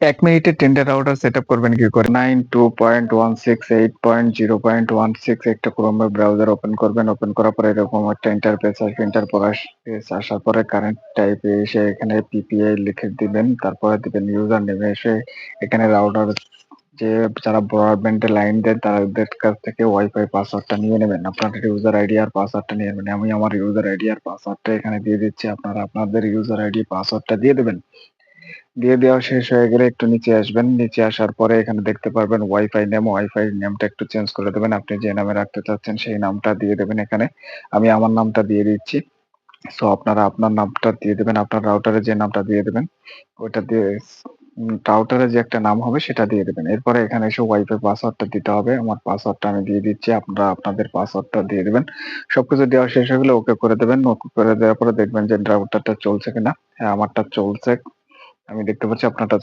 এক মিনিটে tender router set up করবেন কি করে? Nine two point one six eight point zero point one six একটা ক্রোমে ব্রাউজার ওপেন করবেন। ওপেন করার পরে এরকম একটা ইন্টারফেস আসবে। ইন্টারফেস আসার পরে কারেন্ট টাইপে এসে এখানে পিপিআই লিখে দিবেন। তারপরে দিবেন ইউজার নেমে এসে এখানে রাউটার যে যারা ব্রডব্যান্ডে লাইন দেন তাদের কাছ থেকে ওয়াইফাই পাসওয়ার্ডটা নিয়ে নেবেন। আপনার ইউজার আইডি আর পাসওয়ার্ডটা নিয়ে নেবেন। আমি আমার ইউজার আইডি আর পাসওয়ার্ডটা এখানে দিয়ে দিচ্ছি। আপনারা আপনাদের ইউজার আইডি পাসওয়ার্ডটা দিয়ে দেবেন। দিয়ে দেওয়া শেষ হয়ে গেলে একটু নিচে আসবেন। নিচে আসার পরে এখানে দেখতে পারবেন ওয়াইফাই নেম ওয়াইফাই নেমটা একটু চেঞ্জ করে দেবেন। আপনি যে নামে রাখতে চাচ্ছেন সেই নামটা দিয়ে দেবেন এখানে। আমি আমার নামটা দিয়ে দিচ্ছি। সো আপনারা আপনার নামটা দিয়ে দেবেন। আপনার রাউটারে যে নামটা দিয়ে দেবেন, ওইটা দিয়ে রাউটারে যে একটা নাম হবে সেটা দিয়ে দেবেন। এরপরে এখানে এসে ওয়াইফাই পাসওয়ার্ডটা দিতে হবে। আমার পাসওয়ার্ডটা আমি দিয়ে দিচ্ছি। আপনারা আপনাদের পাসওয়ার্ডটা দিয়ে দেবেন। সবকিছু দেওয়া শেষ হয়ে গেলে ওকে করে দেবেন। ওকে করে দেওয়ার পরে দেখবেন যে রাউটারটা চলছে কিনা। হ্যাঁ আমারটা চলছে। আমি দেখতে পাচ্ছি আপনারটা